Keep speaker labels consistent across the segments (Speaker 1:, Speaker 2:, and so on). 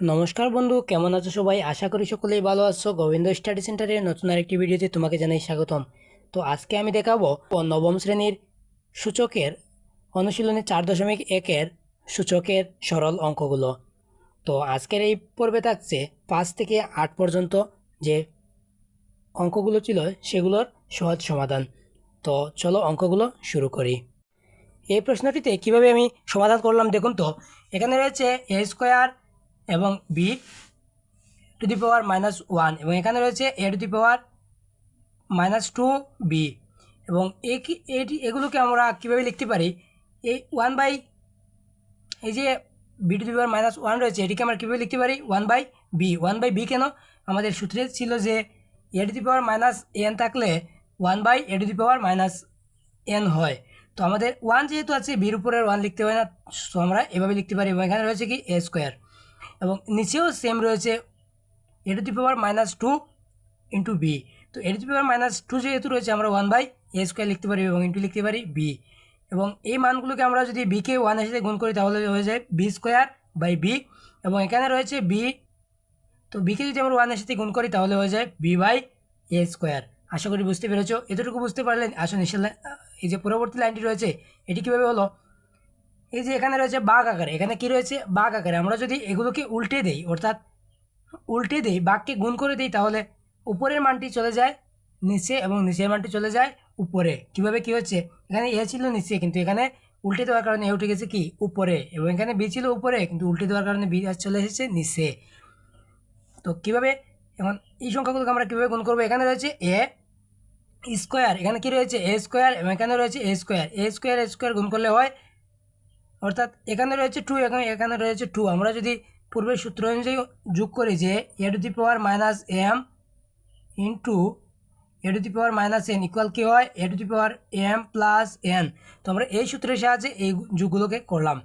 Speaker 1: নমস্কার বন্ধু, কেমন আছো সবাই? আশা করি সকলেই ভালো আছো। গোবিন্দ স্টাডি সেন্টারের নতুন আরেকটি ভিডিওতে তোমাকে জানাই স্বাগতম। তো আজকে আমি দেখাবো নবম শ্রেণির সূচকের অনুশীলনী চার দশমিক একের সূচকের সরল অঙ্কগুলো। তো আজকের এই পর্বে থাকছে পাঁচ থেকে আট পর্যন্ত যে অঙ্কগুলো ছিল, সেগুলোর সহজ সমাধান। তো চলো অঙ্কগুলো শুরু করি। এই প্রশ্নটিতে কীভাবে আমি সমাধান করলাম দেখুন তো, এখানে রয়েছে এ স্কোয়ার এবং B to the power minus one এবং এখানে রয়েছে A to the power minus two B এবং কি- এটি, এগুলোকে আমরা কীভাবে লিখতে পারি? এই ওয়ান বাই এই যে B to the power minus one রয়েছে, এটিকে আমরা কীভাবে লিখতে পারি? One by B one by B কেন? আমাদের সূত্রে ছিল যে A to the power minus N থাকলে one by A to the power minus N হয়। তো আমাদের ওয়ান যেহেতু আছে বির উপরে ওয়ান লিখতে হয় না, তো আমরা এভাবে লিখতে পারি। এবং এখানে রয়েছে কি? এ স্কোয়ার এবং নিচেও সেম রয়েছে A to the power minus two into B তো A to the power minus two যেহেতু রয়েছে, আমরা ওয়ান বাই এ স্কোয়ার লিখতে পারি এবং ইন্টু লিখতে পারি বি এবং এই মানগুলোকে আমরা যদি বিকে ওয়ানের সাথে গুণ করি, তাহলে হয়ে যায় বি স্কোয়ার বাই বি এবং এখানে রয়েছে বি তো বিকে যদি আমরা ওয়ানের সাথে গুণ করি, তাহলে হয়ে যায় বি বাই এ স্কোয়ার আশা করি বুঝতে পেরেছ। এতটুকু বুঝতে পারলেন, আসুন এই যে পরবর্তী লাইনটি রয়েছে, এটি কীভাবে হলো? এই যে এখানে রয়েছে বাঘ আকারে, এখানে কি রয়েছে? বাঘ আকারে। আমরা যদি এগুলোকে উল্টে দেই, অর্থাৎ উল্টে দেই, বাঘকে গুণ করে দিই, তাহলে উপরের মানটি চলে যায় নিচে এবং নিচের মানটি চলে যায় উপরে। কীভাবে কি হচ্ছে? এখানে এ ছিল নিচে, কিন্তু এখানে উল্টে দেওয়ার কারণে এ উঠে গেছে কি? উপরে। এবং এখানে বি ছিল উপরে, কিন্তু উল্টে দেওয়ার কারণে বি চলে এসেছে নিচে। তো কীভাবে এখন এই সংখ্যাগুলোকে আমরা কীভাবে গুণ করব? এখানে রয়েছে এ স্কোয়ার। এখানে কি রয়েছে? এ স্কোয়ার এবং এখানে রয়েছে A square. A square A square গুণ করলে হয় অর্থাৎ এখানে রয়েছে টু এখানে এখানে রয়েছে টু আমরা যদি পূর্বের সূত্র অনুযায়ী যোগ করি যে A to the power minus M into A to the power minus N equal কী হয়? A to the power M plus N তো আমরা এই সূত্রের সাহায্যে এই যুগগুলোকে করলাম।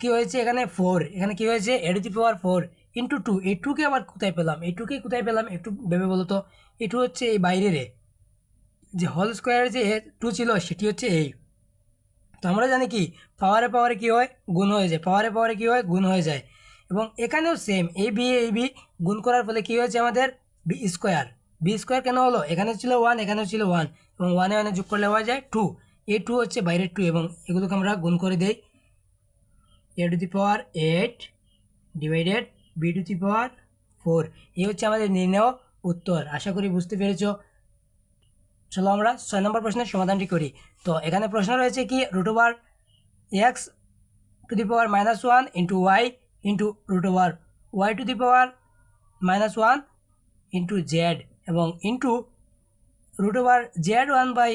Speaker 1: কী হয়েছে এখানে? ফোর এখানে কী হয়েছে? A to the power four into two এই টুকে আবার কোথায় পেলাম? এই টুকে কোথায় পেলাম? একটু ভেবে বলো তো। এই টু হচ্ছে এই বাইরেরে যে হোল স্কোয়ারের যে টু ছিল, সেটি হচ্ছে এই। তো আমরা জানি কি পাওয়ারে পাওয়ারে কী হয়? গুণ হয়ে যায়। পাওয়ারে পাওয়ারে কী হয়? গুণ হয়ে যায়। এবং এখানেও সেম এই বি এই বি গুণ করার ফলে কী হয়েছে আমাদের? বি স্কোয়ার বি স্কোয়ার কেন হলো? এখানে ছিল ওয়ান এখানেও ছিল ওয়ান এবং ওয়ানে ওয়ানে যোগ করলে হয়ে যায় টু এই টু হচ্ছে বাইরের টু এবং এগুলোকে আমরা গুণ করে দেই। A to the power eight divided B to the power four এই হচ্ছে আমাদের নির্ণয় উত্তর। আশা করি বুঝতে পেরেছ। চলো আমরা ছয় নম্বর প্রশ্নের সমাধানটি করি। তো এখানে প্রশ্ন রয়েছে কি root over X to the power minus one into Y into root over Y to the power minus one into Z এবং into root over Z one by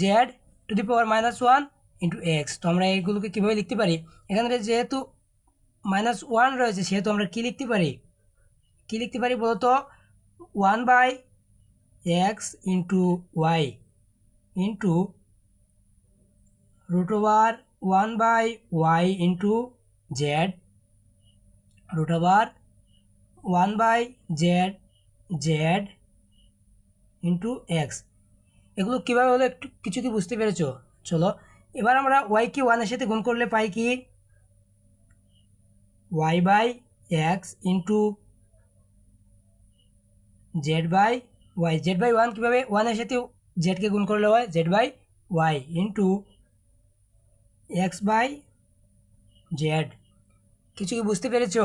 Speaker 1: Z to the power minus one into X তো আমরা এইগুলোকে কীভাবে লিখতে পারি? এখানে যেহেতু minus one রয়েছে, সেহেতু আমরা কী লিখতে পারি? কী লিখতে পারি বলতো? One by X into Y into root over one by Y into Z, root over one by Z Z into X. এগুলো কীভাবে হলো একটু কিছু কি বুঝতে পেরেছ? চলো, এবার আমরা ওয়াইকে ওয়ানের সাথে গুণ করলে পাই কি? Y by X into Z by Y Z by one কীভাবে ওয়ানের সাথে জেডকে গুণ করলে হয়? Z by Y into X by Z কিছু কি বুঝতে পেরেছ?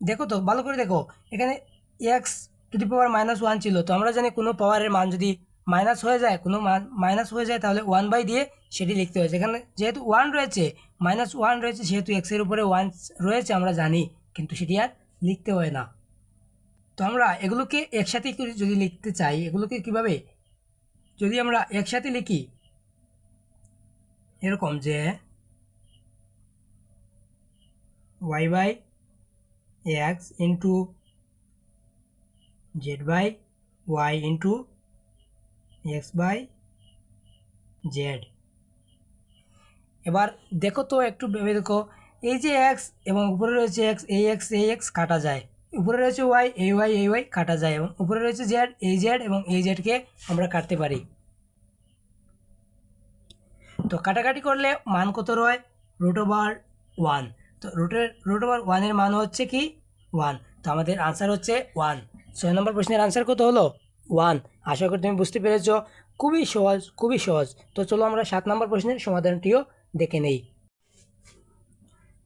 Speaker 1: দেখো তো, ভালো করে দেখো। এখানে X to the power minus one ছিল। তো আমরা জানি কোনো পাওয়ারের মান যদি মাইনাস হয়ে যায়, কোনো মান মাইনাস হয়ে যায়, তাহলে ওয়ান বাই দিয়ে সেটি লিখতে হয়েছে। এখানে যেহেতু ওয়ান রয়েছে মাইনাস ওয়ান রয়েছে, সেহেতু এক্সের উপরে ওয়ান রয়েছে, আমরা জানি। কিন্তু সেটি আর লিখতে হয় না। তো আমরা এগুলোকে একসাথে যদি লিখতে চাই, এগুলোকে কীভাবে? যদি আমরা একসাথে লিখি, এরকম যে Y by X into Z by Y into X by Z এবার দেখো তো, একটু ভেবে দেখো, এই যে এক্স এবং উপরে রয়েছে এক্স এই এক্স এই এক্স কাটা যায়। উপরে রয়েছে ওয়াই এই ওয়াই এই ওয়াই কাটা যায় এবং উপরে রয়েছে জেড এই জেড এবং এই জেডকে আমরা কাটতে পারি। তো কাটাকাটি করলে মান কত রয়? রুট ওভার ওয়ান তো রুটের রুট ওভার ওয়ানের মান হচ্ছে কি? ওয়ান তো আমাদের আনসার হচ্ছে ওয়ান ছয় নম্বর প্রশ্নের আনসার কত হলো? ওয়ান আশা করি তুমি বুঝতে পেরেছ। খুবই সহজ খুবই সহজ। তো চলো আমরা সাত নম্বর প্রশ্নের সমাধানটিও দেখে নেই।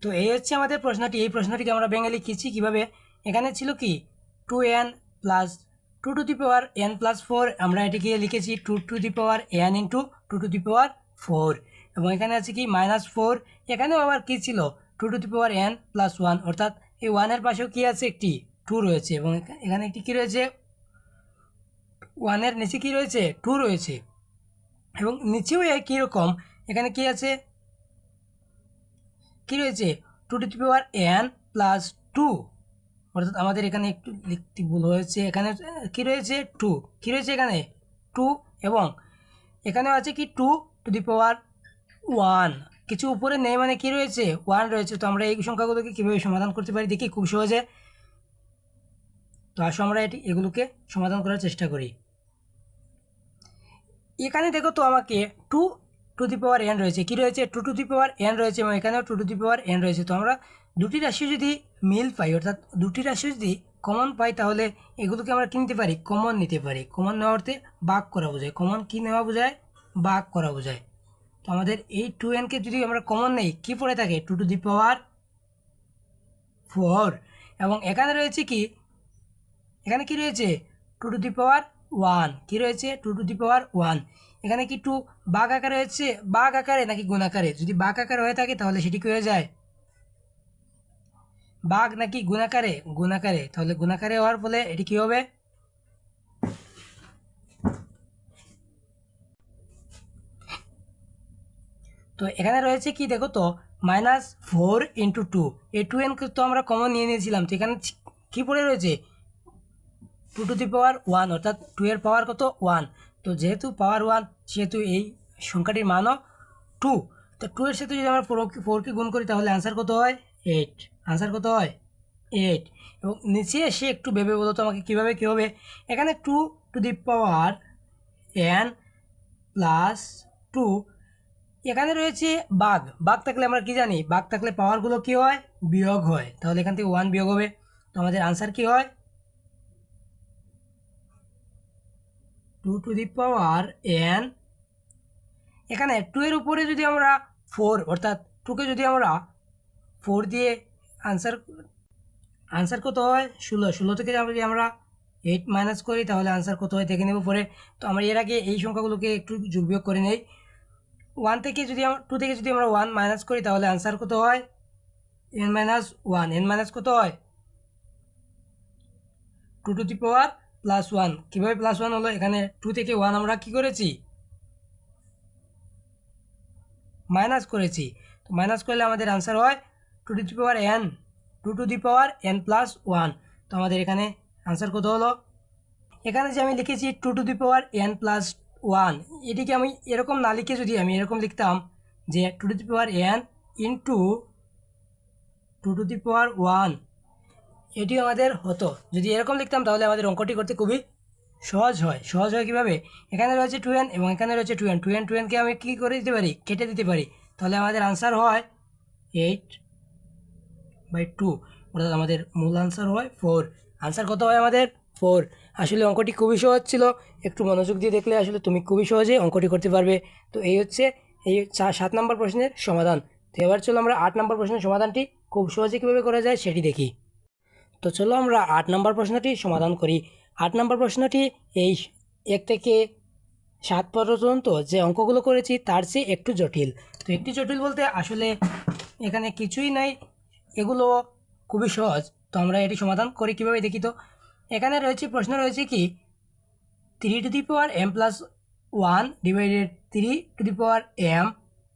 Speaker 1: তো এই হচ্ছে আমাদের প্রশ্নটি। এই প্রশ্নটিকে আমরা বেঙ্গলি লিখেছি কীভাবে? এখানে ছিল কি? Two N plus two to the power N plus four আমরা এটিকে লিখেছি two to the power N into two to the power four এবং এখানে আছে কি? মাইনাস ফোর এখানেও আবার কী ছিল? Two to the power N plus one অর্থাৎ এই ওয়ানের পাশেও কী আছে? একটি টু রয়েছে। এবং এখানে একটি কী রয়েছে? ওয়ানের নিচে কী রয়েছে? টু রয়েছে। এবং নিচেও একই রকম? এখানে কি আছে? কি রয়েছে? Two to the power N plus two অর্থাৎ আমাদের এখানে একটু লিখতে ভুল হয়েছে। এখানে কি রয়েছে? টু কি রয়েছে এখানে? টু এবং এখানেও আছে কি? Two to the power one কিছু উপরে নেই মানে কি রয়েছে? ওয়ান রয়েছে। তো আমরা এই সংখ্যাগুলোকে কীভাবে সমাধান করতে পারি? দেখি, খুব সহজে। তো আসো আমরা এটি, এগুলোকে সমাধান করার চেষ্টা করি। এখানে দেখো তো আমাকে two to the power N রয়েছে। কি রয়েছে? Two to the power N রয়েছে এবং এখানেও two to the power N রয়েছে। তো আমরা দুটি রাশি যদি মিল পাই, অর্থাৎ দুটি রাশি যদি কমন পাই, তাহলে এগুলোকে আমরা কিনতে পারি? কমন নিতে পারি। কমন নেওয়া অর্থে বাক করা বোঝায়। কমন কী নেওয়া বোঝায়? বাক করা বোঝায়। তো আমাদের এই টু এনকে যদি আমরা কমন নেই, কী পড়ে থাকে? Two to the power four এবং এখানে রয়েছে কি? এখানে কি রয়েছে? Two to the power one কি রয়েছে? Two to the power one এখানে কি টু বাঘ আকারে হচ্ছে? বাঘ আকারে নাকি গুণ আকারে? যদি বাঘ আকারে হয়ে থাকে, তাহলে সেটি কি হয়ে যায়? বাঘ নাকি গুণাকারে? গুণাকারে। তাহলে গুণাকারে হওয়ার ফলে এটি কি হবে? তো এখানে রয়েছে কি দেখো তো? Minus four into two. এই টু এন তো আমরা কমন নিয়ে নিয়েছিলাম। তো এখানে কী পড়ে রয়েছে? Two to the power one, অর্থাৎ টু এর পাওয়ার কত? ওয়ান। তো যেহেতু পাওয়ার ওয়ান, সেহেতু এই সংখ্যাটির মানও টু। তো টু এর সাথে যদি আমরা ফোর ফোরকে গুণ করি, তাহলে আনসার কত হয়? এইট আনসার কত হয়? এইট এবং নিচে এসে একটু ভেবে বলো তো আমাকে কীভাবে কী হবে? এখানে two to the power N plus two এখানে রয়েছে বাঘ। বাঘ থাকলে আমরা কি জানি? বাঘ থাকলে পাওয়ারগুলো কী হয়? বিয়োগ হয়। তাহলে এখান থেকে ওয়ান বিয়োগ হবে। তো আমাদের আনসার কী হয়? Two to the power N এখানে টু এর উপরে যদি আমরা ফোর অর্থাৎ টুকে যদি আমরা ফোর দিয়ে আনসার আনসার কত হয়? ষোলো। ষোলো থেকে যদি আমরা এইট মাইনাস করি, তাহলে আনসার কত হয়? দেখে নেব পরে। তো আমরা এর আগে এই সংখ্যাগুলোকে একটু যোগ বিয়োগ করে নেই। ওয়ান থেকে যদি আমরা টু থেকে যদি আমরা ওয়ান মাইনাস করি, তাহলে আনসার কত হয়? N minus one N minus কত হয়? Two to the power plus one কীভাবে প্লাস ওয়ান হলো? এখানে টু থেকে ওয়ান আমরা কি করেছি? মাইনাস করেছি। তো মাইনাস করলে আমাদের আনসার হয় two to the power N two to the power N plus one তো আমাদের এখানে আনসার কত হলো? এখানে যে আমি লিখেছি two to the power N plus one এটিকে আমি এরকম না লিখে যদি আমি এরকম লিখতাম যে two to the power N into two to the power one এটি আমাদের হতো। যদি এরকম লিখতাম তাহলে আমাদের অঙ্কটি করতে খুবই সহজ হয়। সহজ হয় কীভাবে? এখানে রয়েছে টু এন এবং এখানে রয়েছে two N two N two NK আমি কী করে দিতে পারি? কেটে দিতে পারি। তাহলে আমাদের আনসার হয় এইট বাই টু অর্থাৎ আমাদের মূল আনসার হয় ফোর আনসার কত হয় আমাদের? ফোর আসলে অঙ্কটি খুবই সহজ ছিল। একটু মনোযোগ দিয়ে দেখলে আসলে তুমি খুবই সহজে অঙ্কটি করতে পারবে। তো এই হচ্ছে, এই সাত নম্বর প্রশ্নের সমাধান। তো এবার চলো আমরা আট নম্বর প্রশ্নের সমাধানটি খুব সহজে কীভাবে করা যায় সেটি দেখি। তো চলো আমরা আট নম্বর প্রশ্নটি সমাধান করি। আট নম্বর প্রশ্নটি এই এক থেকে সাত পর্যন্ত যে অঙ্কগুলো করেছি তার চেয়ে একটু জটিল। তো একটু জটিল বলতে আসলে এখানে কিছুই নাই। এগুলো খুবই সহজ। তো আমরা এটি সমাধান করি কীভাবে দেখি তো? এখানে রয়েছে প্রশ্ন রয়েছে কি? Three to the power M plus one divided three to the power M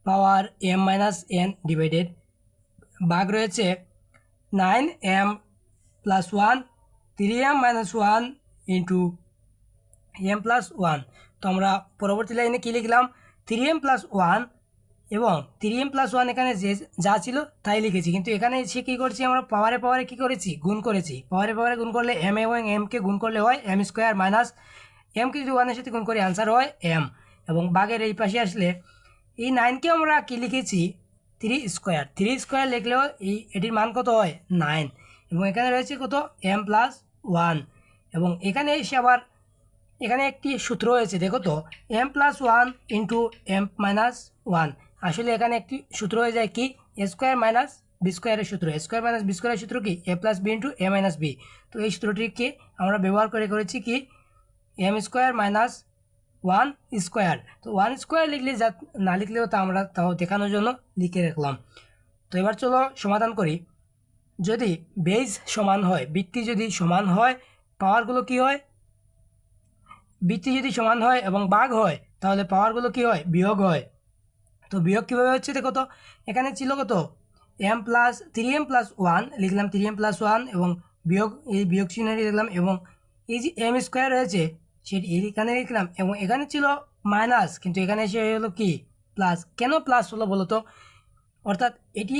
Speaker 1: power M minus N divided ভাগ রয়েছে nine M plus one three M minus one into M plus one তো আমরা পরবর্তী লাইনে কী লিখলাম? থ্রি এম প্লাস ওয়ান এবং three M plus one এখানে যে, যা ছিল তাই লিখেছি। কিন্তু এখানে এসে কী করছি আমরা? পাওয়ারে পাওয়ারে কী করেছি? গুণ করেছি। পাওয়ারে পাওয়ারে গুণ করলে এম এবং এমকে গুণ করলে হয় এম স্কোয়ার মাইনাস এমকে যদি ওয়ানের সাথে গুণ করি আনসার হয় এম এবং বাঘের এই পাশে আসলে এই নাইনকে আমরা কী লিখেছি? থ্রি স্কোয়ার থ্রি স্কোয়ার লিখলেও এই এটির মান কত হয়? নাইন এবং এখানে রয়েছে কত? এম প্লাস ওয়ান এবং এখানে এসে আবার এখানে একটি সূত্র রয়েছে, দেখো তো। M plus one into M minus one আসলে এখানে একটি সূত্র হয়ে যায় কি? এ স্কোয়ার মাইনাস বি স্কোয়ারের সূত্র। এ স্কোয়ার মাইনাস বি স্কোয়ারের সূত্র কি? A plus B into A minus B তো এই সূত্রটিকে আমরা ব্যবহার করে করেছি কি? M square minus one square তো ওয়ান স্কোয়ার লিখলে যা না লিখলেও তা আমরা তাও দেখানোর জন্য লিখে রাখলাম। তো এবার চলো সমাধান করি। যদি বেজ সমান হয়, বৃত্তি যদি সমান হয় পাওয়ারগুলো কি হয়? বৃত্তি যদি সমান হয় এবং বাঘ হয়, তাহলে পাওয়ারগুলো কি হয়? বিয়োগ হয়। তো বিয়োগ কীভাবে হচ্ছে? দেখো তো, এখানে ছিল কত? M plus three M plus one লিখলাম থ্রি এম প্লাস ওয়ান এবং বিয়োগ, এই বিয়োগ চিহ্নটি লিখলাম এবং এই যে এম স্কোয়ার রয়েছে, সেটি এখানে লিখলাম এবং এখানে ছিল মাইনাস কিন্তু এখানে এসে হলো কি? প্লাস কেন প্লাস হলো বলো তো? অর্থাৎ এটি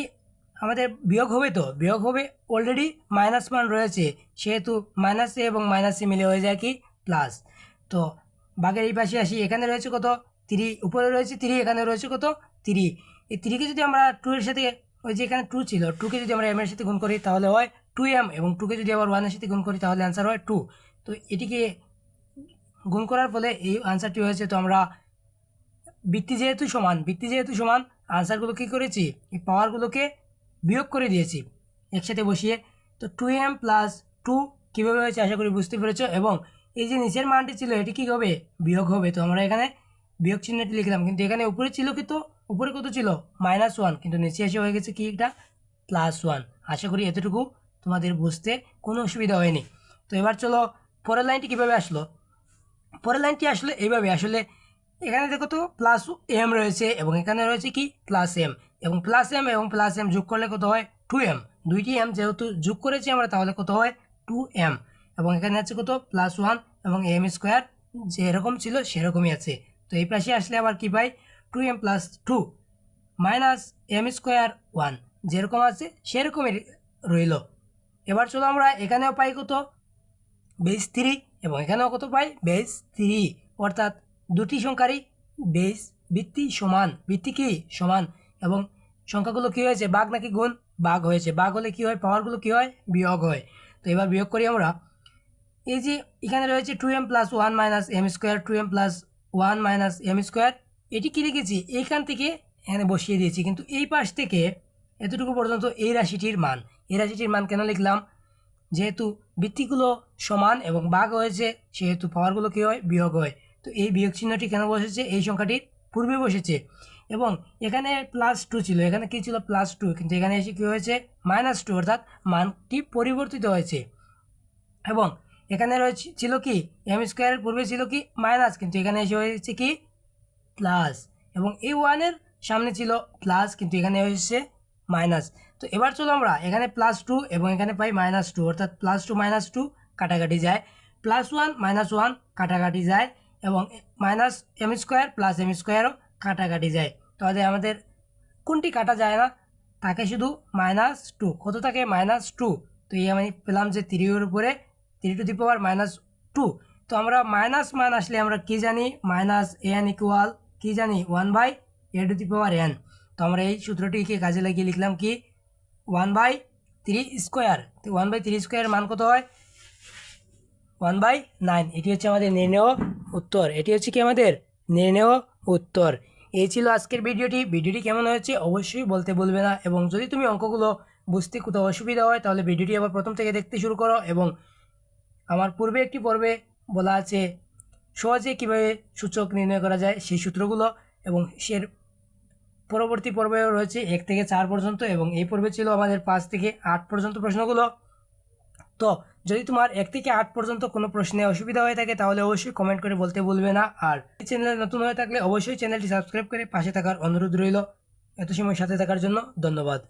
Speaker 1: আমাদের বিয়োগ হবে তো? বিয়োগ হবে অলরেডি মাইনাস মান রয়েছে, সেহেতু মাইনাসে এবং মাইনাসে মিলে হয়ে যায় কি? প্লাস তো বাঘের এই পাশে আসি, এখানে রয়েছে কত? থ্রি উপরে রয়েছে থ্রি এখানে রয়েছে কত? থ্রি এই থ্রিকে যদি আমরা টু এর সাথে, ওই যে এখানে টু ছিল টুকে যদি আমরা এম এর সাথে গুণ করি, তাহলে হয় টু এম এবং টুকে যদি আবার ওয়ানের সাথে গুণ করি, তাহলে অ্যান্সার হয় টু তো এটিকে গুণ করার ফলে এই আনসারটি হয়েছে, তো আমরা বৃত্তি যেহেতু সমান, বৃত্তি যেহেতু সমান আনসারগুলো কী করেছি? এই পাওয়ারগুলোকে বিয়োগ করে দিয়েছি, একসাথে বসিয়ে। তো টু এম প্লাস টু কীভাবে হয়েছে, আশা করি বুঝতে পেরেছ? এবং এই যে নিচের মানটি ছিল, এটি কী হবে? বিয়োগ হবে। তো আমরা এখানে বিয়োগ চিহ্নটি লিখলাম, কিন্তু এখানে উপরে ছিল কি তো? উপরে কত ছিল? মাইনাস ওয়ান কিন্তু নিচে এসে হয়ে গেছে কি একটা প্লাস ওয়ান আশা করি এতটুকু তোমাদের বুঝতে কোনো অসুবিধা হয়নি। তো এবার চলো, পরের লাইনটি কীভাবে আসলো? পরের লাইনটি আসলে এইভাবে, আসলে এখানে দেখো তো প্লাস এম রয়েছে এবং এখানে রয়েছে কি? প্লাস এম এবং প্লাস এম এবং প্লাস এম যোগ করলে কত হয়? টু এম দুইটি এম যেহেতু যোগ করেছি আমরা, তাহলে কত হয়? টু এম এবং এখানে আছে কত? প্লাস ওয়ান এবং এম স্কোয়ার যেরকম ছিল সেরকমই আছে। তো এই পাশে আসলে আবার কি পাই? Two M plus two minus M square one যেরকম আছে সেরকমই রইল। এবার চলো আমরা এখানেও পাই কত? বেস থ্রি এবং এখানেও কত পাই? বেস থ্রি অর্থাৎ দুটি সংখ্যারই বেস ভিত্তি সমান। ভিত্তি কি? সমান। এবং সংখ্যাগুলো কী হয়েছে? বাঘ নাকি গুণ? বাঘ হয়েছে। বাঘ হলে কী হয়? পাওয়ারগুলো কী হয়? বিয়োগ হয়। তো এবার বিয়োগ করি আমরা। এই যে এখানে রয়েছে two M plus one minus M square two M plus one minus M square. এটি কী লিখেছি? এইখান থেকে এখানে বসিয়ে দিয়েছি। কিন্তু এই পাশ থেকে এতটুকু পর্যন্ত এই রাশিটির মান। এই রাশিটির মান কেন লিখলাম? যেহেতু বৃত্তিগুলো সমান এবং বাঘ হয়েছে, সেহেতু পাওয়ারগুলো কী হয়? বিয়োগ হয়। তো এই বিয়োগ চিহ্নটি কেন বসেছে? এই সংখ্যাটির পূর্বে বসেছে। এবং এখানে প্লাস টু ছিল। এখানে কী ছিল? প্লাস টু কিন্তু এখানে এসে কী হয়েছে? মাইনাস টু অর্থাৎ মানটি পরিবর্তিত হয়েছে। এবং এখানে রয়েছে, ছিল কি এম স্কোয়ারের পূর্বে ছিল কি মাইনাস কিন্তু এখানে এসে হয়েছে কি প্লাস এবং এই ওয়ানের সামনে ছিল প্লাস কিন্তু এখানে হয়েছে মাইনাস তো এবার চলো আমরা, এখানে প্লাস টু এবং এখানে পাই মাইনাস টু অর্থাৎ প্লাস টু মাইনাস টু কাটাকাটি যায়। প্লাস ওয়ান মাইনাস ওয়ান কাটাকাটি যায় এবং minus M square plus M স্কোয়ারও কাটাকাটি যায়। তাহলে আমাদের কোনটি কাটা যায় না? তাকে শুধু মাইনাস টু কত থাকে? মাইনাস টু তো এই আমি পেলাম যে থ্রির উপরে three to the power minus two তো আমরা মাইনাস মান আসলে আমরা কি জানি? মাইনাস এন ইকুয়াল কি জানি? One by A to the power N তো আমরা এই সূত্রটিকে কাজে লাগিয়ে লিখলাম কি? One by three square one by three square মান কত হয়? ওয়ান বাই নাইন এটি হচ্ছে আমাদের নির্ণেয় উত্তর। এটি হচ্ছে কি আমাদের? নির্ণেয় উত্তর। এই ছিল আজকের ভিডিওটি। ভিডিওটি কেমন হয়েছে অবশ্যই বলতে বলবে না। এবং যদি তুমি অঙ্কগুলো বুঝতে কোথাও অসুবিধা হয়, তাহলে ভিডিওটি আবার প্রথম থেকে দেখতে শুরু করো এবং আমার পূর্বে একটি পর্বে বলা আছে, সহজে কীভাবে সূচক নির্ণয় করা যায় সেই সূত্রগুলো এবং সের পরবর্তী পর্বেও রয়েছে এক থেকে চার পর্যন্ত এবং এই পর্বে ছিল আমাদের পাঁচ থেকে আট পর্যন্ত প্রশ্নগুলো। তো যদি তোমার এক থেকে আট পর্যন্ত কোনো প্রশ্নে অসুবিধা হয়ে থাকে তাহলে অবশ্যই কমেন্ট করে বলতে ভুলবে না। আর এই চ্যানেলে নতুন হয়ে থাকলে অবশ্যই চ্যানেলটি সাবস্ক্রাইব করে পাশে থাকার অনুরোধ রইল। এত সময় সাথে থাকার জন্য ধন্যবাদ।